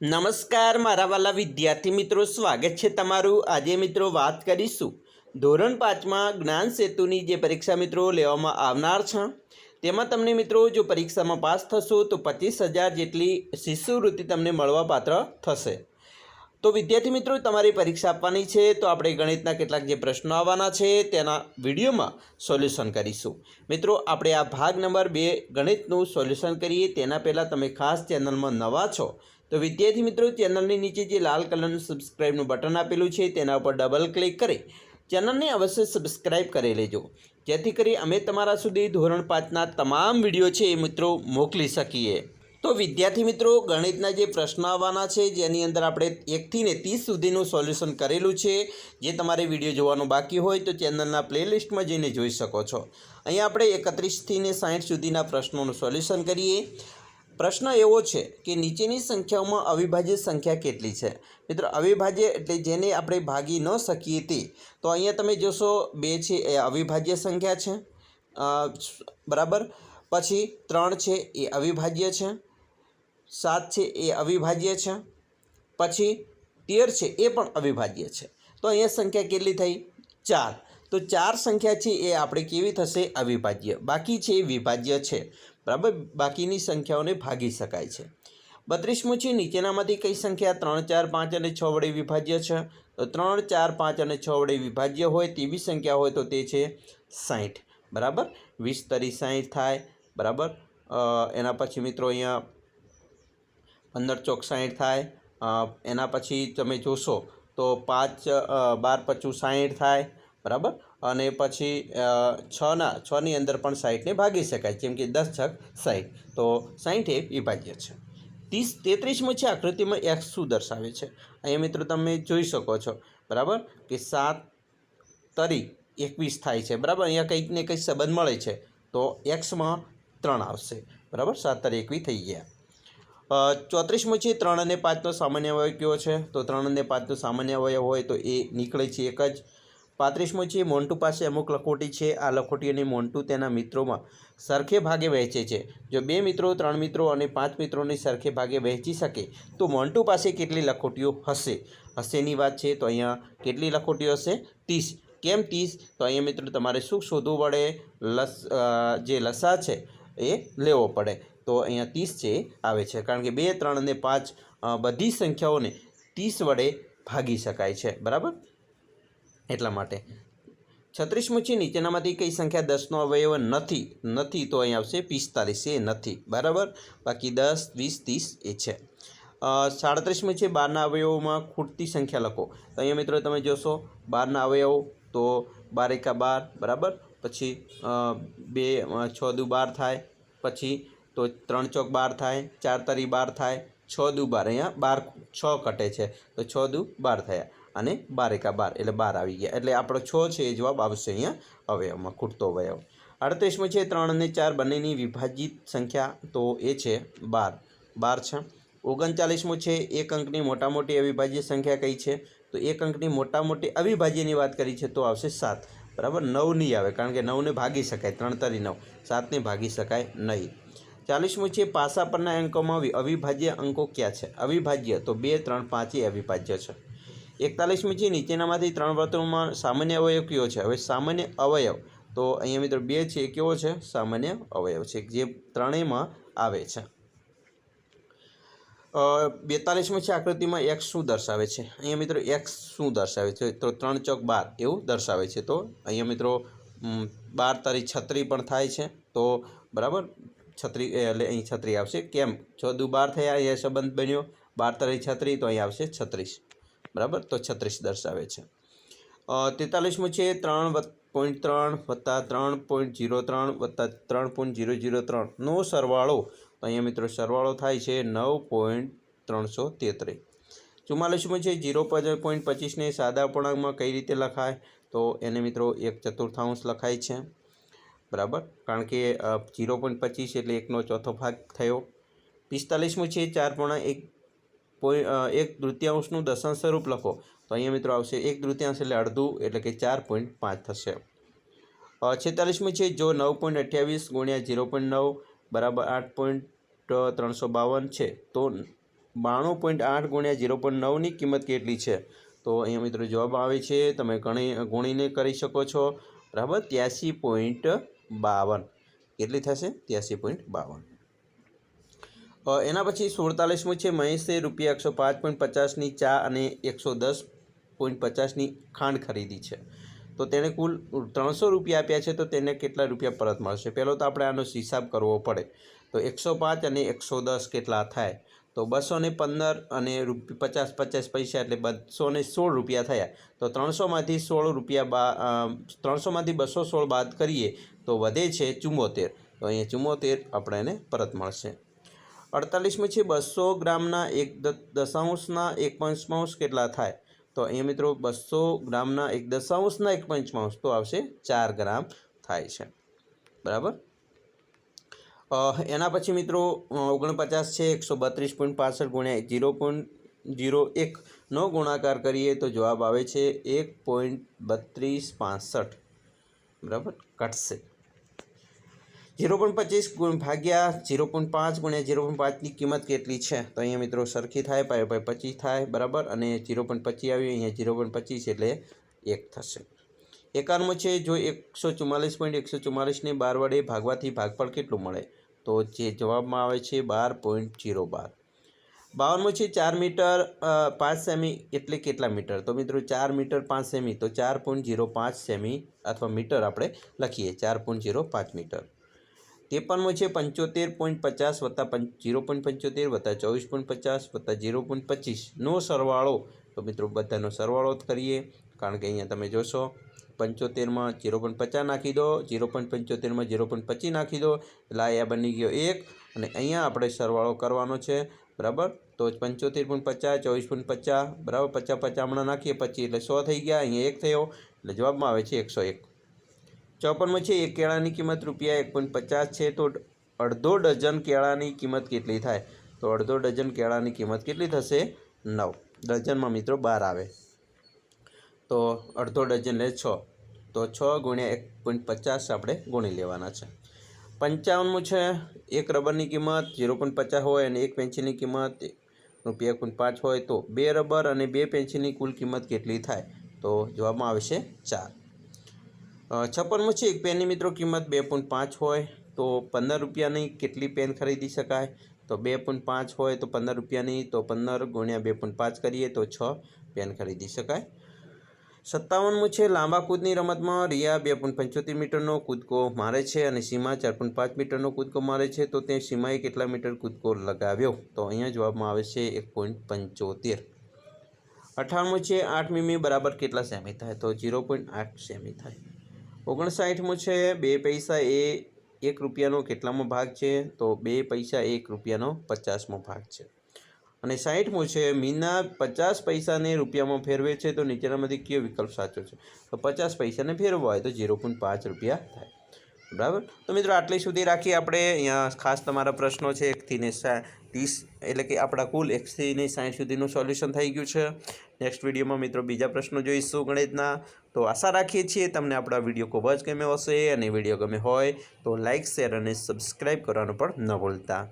નમસ્કાર, મારા વાલા વિદ્યાર્થી મિત્રો. સ્વાગત છે તમારું. આજે મિત્રો વાત કરીશું ધોરણ પાંચમાં જ્ઞાન સેતુની જે પરીક્ષા મિત્રો લેવામાં આવનાર છે. તેમાં તમને મિત્રો જો પરીક્ષામાં પાસ થશો તો પચીસ હજાર જેટલી શિષ્યવૃત્તિ તમને મળવા પાત્ર થશે. તો વિદ્યાર્થી મિત્રો, તમારી પરીક્ષા આપવાની છે તો આપણે ગણિતના કેટલાક જે પ્રશ્નો આવવાના છે તેના વિડીયોમાં સોલ્યુશન કરીશું. મિત્રો, આપણે આ ભાગ નંબર બે ગણિતનું સોલ્યુશન કરીએ. તેના પહેલાં તમે ખાસ ચેનલમાં નવા છો તો વિદ્યાર્થી મિત્રો, ચેનલની નીચે જે લાલ કલરનું સબસ્ક્રાઈબનું બટન આપેલું છે, તેના ઉપર ડબલ ક્લિક કરી ચેનલને અવશ્ય સબસ્ક્રાઈબ કરી લેજો. જેથી કરી અમે તમારા સુધી ધોરણ પાંચના તમામ વીડિયો છે એ મિત્રો મોકલી શકીએ. તો વિદ્યાર્થી મિત્રો, ગણિતના જે પ્રશ્નો આવવાના છે, જેની અંદર આપણે એકથી ને ત્રીસ સુધીનું સોલ્યુશન કરેલું છે, જે તમારે વીડિયો જોવાનું બાકી હોય તો ચેનલના પ્લેલિસ્ટમાં જઈને જોઈ શકો છો. અહીંયા આપણે એકત્રીસથી ને સાઠ સુધીના પ્રશ્નોનું સોલ્યુશન કરીએ. પ્રશ્ન એવો છે કે નીચેની સંખ્યાઓમાં અવિભાજ્ય સંખ્યા કેટલી છે? મિત્રો, અવિભાજ્ય એટલે જેને આપણે ભાગી ન શકીએ તે. તો અહીંયા તમે જોશો, બે છે એ અવિભાજ્ય સંખ્યા છે. બરાબર? પછી ત્રણ છે એ અવિભાજ્ય છે. સાત છે એ અવિભાજ્ય છે. પછી તેર છે એ પણ અવિભાજ્ય છે. તો અહીંયા સંખ્યા કેટલી થઈ? ચાર. તો ચાર સંખ્યા છે એ આપણે કેવી થશે? અવિભાજ્ય. બાકી છે એ વિભાજ્ય છે. બરાબર? બાકીની સંખ્યાઓને ભાગી શકાય છે. બત્રીસમું છે નીચેનામાંથી કઈ સંખ્યા? ત્રણ, ચાર, પાંચ અને છ વડે વિભાજ્ય છે. તો ત્રણ, ચાર, પાંચ અને છ વડે વિભાજ્ય હોય તેવી સંખ્યા હોય તો તે છે સાઠ બરાબર? વીસ તરી સાઠ થાય. બરાબર? એના પછી મિત્રો અહીંયા પંદર ચોક સાઠ થાય. એના પછી તમે જોશો તો પાંચ બાર પચું સાઠ થાય. બરાબર? અને પછી છના, છની અંદર પણ સાઠને ભાગી શકાય, જેમ કે દસ છક સાઠ તો સાઠ એ વિભાજ્ય છે. ત્રીસ, તેત્રીસમાં છે, આકૃતિમાં એક્સ શું દર્શાવે છે? અહીંયા મિત્રો તમે જોઈ શકો છો, બરાબર? કે સાત તરી એકવીસ થાય છે, બરાબર? અહીંયા કંઈક ને કંઈક સંબંધ મળે છે, તો એક્સમાં ત્રણ આવશે, બરાબર? સાત તરી એકવી થઈ ગયા. ચોત્રીસમાં છે, ત્રણ અને પાંચનો સામાન્ય અવયવ કયો છે? તો ત્રણ અને પાંચનો સામાન્ય અવયવ હોય તો એ નીકળે છે એક જ. પાંત્રીસમું છે મોન્ટુ પાસે અમુક લખોટી છે. આ લખોટી અને મોન્ટુ તેના મિત્રોમાં સરખે ભાગે વહેંચે છે. જો બે મિત્રો, ત્રણ મિત્રો અને પાંચ મિત્રોને સરખે ભાગે વહેંચી શકે, તો મોન્ટુ પાસે કેટલી લખોટીઓ હશે? હશેની વાત છે તો અહીંયા કેટલી લખોટીઓ હશે? ત્રીસ. કેમ ત્રીસ? તો અહીંયા મિત્રો તમારે શું શોધવું પડે? લસ જે લસા છે એ લેવો પડે. તો અહીંયા ત્રીસ છે, આવે છે. કારણ કે બે, ત્રણ અને પાંચ બધી સંખ્યાઓને ત્રીસ વડે ભાગી શકાય છે. બરાબર? એટલા માટે. છત્રીસમું છે નીચેનામાંથી કઈ સંખ્યા દસનો અવયવ નથી નથી તો અહીં આવશે પિસ્તાલીસ, એ નથી. બરાબર? બાકી દસ, વીસ, ત્રીસ એ છે. સાડત્રીસમું છે બારના અવયવોમાં ખૂટતી સંખ્યા લખો. તો અહીંયા મિત્રો તમે જોશો, બારના અવયવો તો બાર એકા બાર, બરાબર? પછી બે છ દુ બાર થાય. પછી તો ત્રણ ચોક બાર થાય, ચાર તરી બાર થાય. છ દુ બાર, અહીંયા બાર છ કટે છે. તો છ દુ બાર થયા અને બાર એકા બાર, એટલે બાર આવી ગયા. એટલે આપણો છ છે એ જવાબ આવશે અહીંયા. અવયવમાં ખૂટતો અવયવ અડત્રીસમું છે ત્રણ અને ચાર બંનેની વિભાજિત સંખ્યા તો એ છે બાર. બાર છે. ઓગણચાલીસમું છે એક અંકની મોટા મોટી અવિભાજ્ય સંખ્યા કઈ છે? તો એક અંકની મોટા મોટી અવિભાજ્યની વાત કરી છે તો આવશે સાત. બરાબર? નવ નહીં આવે, કારણ કે નવને ભાગી શકાય. ત્રણ તરી નવ. સાતને ભાગી શકાય નહીં. ચાલીસમું છે, પાસા પરના અંકોમાં અવિભાજ્ય અંકો ક્યાં છે? અવિભાજ્ય, તો બે, ત્રણ, પાંચ અવિભાજ્ય છે. એકતાલીસમું છે, નીચેનામાંથી ત્રણ વર્તુળમાં સામાન્ય અવયવ કયો છે? હવે સામાન્ય અવયવ, તો અહીંયા મિત્રો બે છે કેવો છે? સામાન્ય અવયવ છે, જે ત્રણેયમાં આવે છે. બેતાલીસમાં છે, આકૃતિમાં એક્સ શું દર્શાવે છે? અહીંયા મિત્રો એક્સ શું દર્શાવે છે? તો ત્રણ ચોક બાર, એવું દર્શાવે છે, તો અહીંયા મિત્રો બાર તારી છત્રી પણ થાય છે, તો બરાબર? છત્રી એટલે અહીં છત્રી આવશે. કેમ? છ દુ બાર થયા અહીંયા સંબંધ બન્યો. બાર તરી છત્રી, તો અહીં આવશે છત્રીસ. બરાબર? તો છત્રીસ દર્શાવે છે. તેતાલીસમું છે, ત્રણ પોઈન્ટ ત્રણ વત્તા ત્રણ પોઈન્ટ જીરો ત્રણ વત્તા ત્રણ પોઈન્ટ જીરો જીરો ત્રણનો સરવાળો. અહીંયા મિત્રો સરવાળો થાય છે નવ પોઈન્ટ ત્રણસો તેત્રીસ ચુમ્માલીસમું છે જીરો પોઈન્ટ પચીસને સાદા અપૂર્ણાંકમાં કઈ રીતે લખાય? તો એને મિત્રો એક ચતુર્થાંશ લખાય છે. બરાબર? કારણ કે જીરો પોઈન્ટ પચીસ એટલે એકનો ચોથો ભાગ થયો. પિસ્તાલીસમું છે ચાર પૂર્ણ એક પોઈ એક તૃતીયાંશનું દશાંશ સ્વરૂપ લખો. તો અહીંયા મિત્રો આવશે એક તૃતીયાંશ એટલે અડધું, એટલે કે ચાર પોઈન્ટ પાંચ થશે. છેતાલીસમું છે જો નવ પોઈન્ટ અઠ્યાવીસ ગુણ્યા ઝીરો પોઈન્ટ નવ બરાબર આઠ પોઈન્ટ ત્રણસો બાવન છે. તો બાણું પોઈન્ટ આઠ ગુણ્યા ઝીરો પોઈન્ટ નવની કિંમત કેટલી છે? તો અહીંયા મિત્રો જવાબ આવે છે, તમે ગણી, ગુણીને કરી શકો છો. બરાબર? ત્યાંસી પોઈન્ટ બાવન. કેટલી થશે? ત્યાસી પોઈન્ટ બાવન. એના પછી સુડતાલીસમું છે મહેશે રૂપિયા એકસો પાંચ પોઈન્ટ પચાસની ચા અને એકસો દસ પોઈન્ટ પચાસની ખાંડ ખરીદી છે. તો તેણે કુલ ત્રણસો રૂપિયા આપ્યા છે, તો તેને કેટલા રૂપિયા પરત મળશે? પહેલો તો આપણે આનો હિસાબ કરવો પડે. તો એકસો પાંચ અને એકસો દસ કેટલા થાય? તો બસો ને પંદર અને રૂપ પચાસ પચાસ પૈસા એટલે બસો ને સોળ રૂપિયા થયા. તો ત્રણસોમાંથી સોળ રૂપિયા બા ત્રણસોમાંથી બસો સોળ બાદ કરીએ તો વધે છે ચુમ્મોતેર તો અહીંયા ચુમ્મોતેર આપણે એને પરત મળશે. અડતાલીસમાં છે બસો ગ્રામના એક દશાંશના એક પંચમાંશ કેટલા થાય? તો અહીંયા મિત્રો બસો ગ્રામના એક દશાંશના એક પંચમાંશ તો આવશે ચાર ગ્રામ થાય છે. બરાબર? એના પછી મિત્રો ઓગણપચાસ છે, એકસો બત્રીસ પોઈન્ટ પાસઠ ગુણ્યા જીરો પોઈન્ટ જીરો એકનો ગુણાકાર કરીએ તો જવાબ આવે છે એક પોઈન્ટ બત્રીસ પાસઠ. બરાબર? કટશે. જીરો પોઈન્ટ પચીસ ભાગ્યા ઝીરો પોઈન્ટ પાંચ ગુણ્યા ઝીરો પોઈન્ટ પાંચની કિંમત કેટલી છે? તો અહીંયા મિત્રો સરખી થાય, પાય પાય પચીસ થાય, બરાબર? અને જીરો પોઈન્ટ પચીસ આવી અહીંયા ઝીરો પોઈન્ટ પચીસ એટલે એક થશે. એકાનમાં છે, જો એકસો ચુમ્માલીસ પોઈન્ટ એકસો ચુમ્માલીસને બાર વડે ભાગવાથી ભાગફળ કેટલું મળે? તો જે જવાબમાં આવે છે બાર પોઈન્ટ જીરો બાર. બાવનમું છે ચાર મીટર પાંચ સેમી એટલે કેટલા મીટર? તો મિત્રો ચાર મીટર, પાંચ સેમી, તો ચાર પોઈન્ટ જીરો પાંચ સેમી અથવા મીટર આપણે લખીએ, ચાર પોઈન્ટ જીરો પાંચ મીટર. ત્રેપનમું છે પંચોતેર પોઈન્ટ પચાસ વત્તા પંચ જીરો પોઈન્ટ પંચોતેર વત્તા ચોવીસ પોઈન્ટ પચાસ વત્તા જીરો પોઈન્ટ પચીસનો સરવાળો, તો મિત્રો બધાનો સરવાળો કરીએ, કારણ કે અહીંયા તમે જોશો પંચોતેરમાં જીરો પોઈન્ટ પચાસ નાખી દો, જીરો પોઈન્ટ પંચોતેરમાં જીરો પોઈન્ટ પચીસ નાખી દો, એટલે આ બની ગયો એક. અને અહીંયા આપણે સરવાળો કરવાનો છે, બરાબર? તો પંચોતેર પોઈન્ટ પચાસ, ચોવીસ પોઈન્ટ પચાસ, બરાબર? પચાસ પચાસ હમણાં નાખીએ પચીસ એટલે સો થઈ ગયા, અહીંયા એક થયો, એટલે જવાબમાં આવે છે એકસો એક. ચોપનમાં છે, એક કેળાની કિંમત રૂપિયા એક પોઈન્ટ પચાસ છે, તો અડધો ડઝન કેળાની કિંમત કેટલી થાય? તો અડધો ડઝન કેળાની કિંમત કેટલી થશે? નવ. ડઝનમાં મિત્રો બાર આવે. તો અડધો ડઝન લે છ. તો છ ગુણ્યા એક પોઈન્ટ પચાસ આપણે ગુણી લેવાના છે. પંચાવનમું છે, એક રબરની કિંમત, ઝીરો પોઈન્ટ પચાસ હોય અને એક પેન્સિલની કિંમત રૂપિયા પોઈન્ટ પાંચ હોય તો બે રબર અને બે પેન્સિલની કુલ કિંમત કેટલી થાય? તો જવાબમાં આવશે ચાર. છપ્પનમું છે, એક પેનની મિત્રો કિંમત બે પોઈન્ટ પાંચ હોય તો પંદર રૂપિયાની કેટલી પેન ખરીદી શકાય? તો બે પોઈન્ટ પાંચ હોય તો પંદર રૂપિયાની, તો પંદર ગુણ્યા બે પોઈન્ટ પાંચ કરીએ તો છ પેન ખરીદી શકાય. સત્તાવનમું છે લાંબા કૂદની રમતમાં રિયા બે પોઈન્ટ પંચોતેર મીટરનો કૂદકો મારે છે અને સીમા ચાર પોઈન્ટ પાંચ મીટરનો કૂદકો મારે છે. તો તે સીમાએ કેટલા મીટર કૂદકો લગાવ્યો? તો અહીંયા જવાબમાં આવે છે એક પોઈન્ટ પંચોતેર. અઠાણમું છે આઠ મીમી બરાબર કેટલા સેમી થાય? તો ઝીરો પોઈન્ટ આઠ સેમી થાય. ઓગણસાઠમું છે બે પૈસા એ એક રૂપિયાનો કેટલામો ભાગ છે? તો બે પૈસા એક રૂપિયાનો પચાસમો ભાગ છે. અને સાઠમું છે, મીના પચાસ પૈસાને રૂપિયામાં ફેરવે છે, તો નીચેનામાંથી કયો વિકલ્પ સાચો છે. તો પચાસ પૈસાને ફેરવવા હોય તો ઝીરો પોઈન્ટ પાંચ રૂપિયા થાય. બરાબર? તો મિત્રો આટલી સુધી રાખી આપણે. અહીંયા ખાસ તમારા પ્રશ્નો છે, એકથી ને ત્રીસ, એટલે કે આપણા કુલ એકથી ને સાઠ સુધીનું સોલ્યુશન થઈ ગયું છે. નેક્સ્ટ વિડીયોમાં મિત્રો બીજા પ્રશ્નો જોઈશું ગણિતના. તો આશા રાખીએ છીએ તમને આપણા વીડિયો ખૂબ જ ગમ્યો હશે અને વીડિયો ગમે હોય તો લાઇક શેર અને સબસ્ક્રાઈબ કરવાનું પણ ન ભૂલતા.